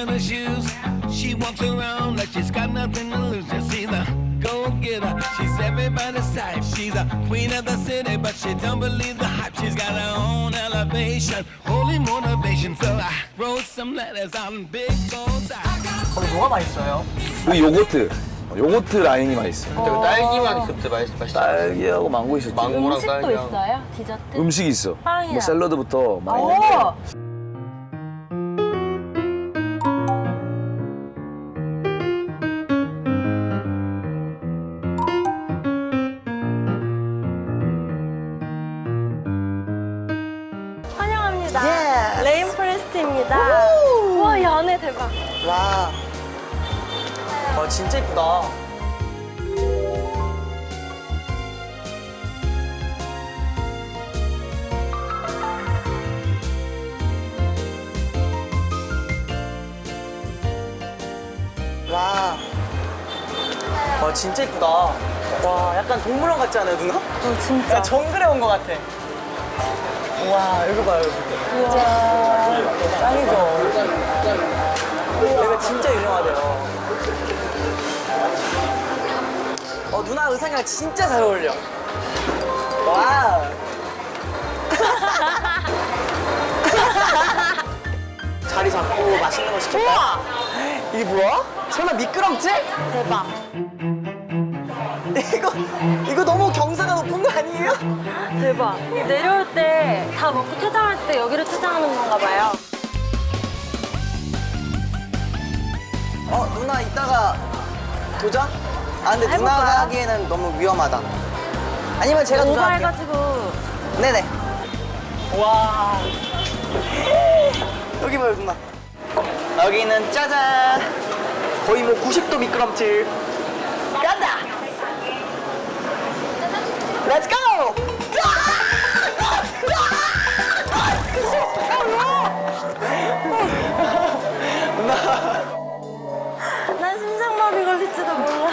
in her shoes. She walks around like she's got nothing to lose. Just she's a go-getter. She's everybody's type. She's a queen of the city, but she don't believe the hype. She's got her own elevation, holy motivation. So I wrote some letters on big. I 거기 뭐가 맛있어요? 그 요거트. 요거트 라인이 맛있어요. 그 딸기만 그때 맛있, 맛있어. 딸기하고 망고 있었지. 망고랑 음식도 딸기랑. 있어요? 디저트? 음식이 있어. 빵이야. 뭐 샐러드부터 많이 있는데. 오! 환영합니다. Yes. 레인 프레스트입니다. 와, 이 안에 대박. 와. 와, 진짜 이쁘다. 와. 와, 진짜 이쁘다. 와, 약간 동물원 같지 않아요, 누나? 어, 진짜. 야, 정글에 온 것 같아. 와, 이거 봐요, 여기. 우와. 짱이죠. 여기가 진짜 유명하대요. 어, 누나 의상이랑 진짜 잘 어울려. 와우. 자리 잡고 맛있는 거 시킬까? 이게 뭐야? 설마 미끄럼틀? 대박. 이거 이거 너무 경사가 높은 거 아니에요? 대박. 내려올 때 다 먹고 퇴장할 때 여기를 퇴장하는 건가 봐요. 어 누나 이따가 도전? 아 근데 누나가 해볼까요? 하기에는 너무 위험하다. 아니면 제가 도전할게요. 오버해가지고 네네. 와. 여기 봐요 누나. 여기는 짜잔. 거의 뭐 90도 미끄럼틀. 간다. 심장마비 걸릴지도 몰라.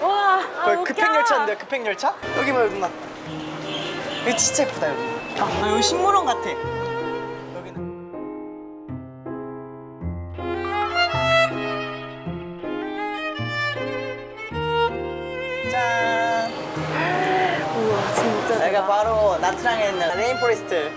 와, 아, 거의 웃겨. 급행열차인데요 급행열차? 여기 봐요 누나. 여기 진짜 예쁘다 여기. 아 여기 식물원 같아. 여기는. 짠. 우와, 진짜 여기가. 바로 나트랑에 있는 레인포레스트